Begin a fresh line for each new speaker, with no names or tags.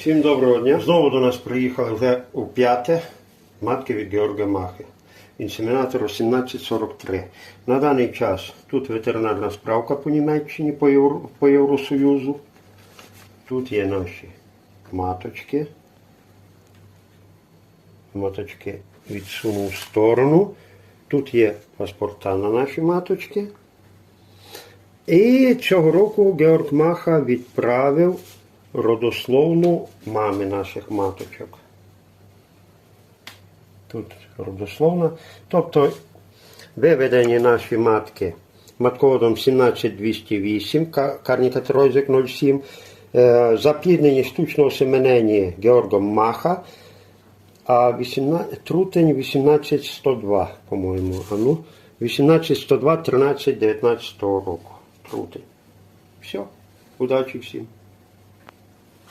Всім доброго дня. Знову до нас приїхали вже у п'яте матки від Георга Махи. Інсемінатор 1843. На даний час тут ветеринарна справка по Німеччині, по, Євро, по Євросоюзу. Тут є наші маточки. Маточки відсунув в сторону. Тут є паспорта на наші маточки. І цього року Георг Маха відправив родословну мами наших маточок. Тут родословна. Тобто виведені наші матки матководом 17208, карнікатеройзик 07, е, запліднені штучно осеменені Георгом Маха, а 18, трутень 18102, по-моєму. А ну, 18102 13 19 року. Трутень. Все. Удачі всім.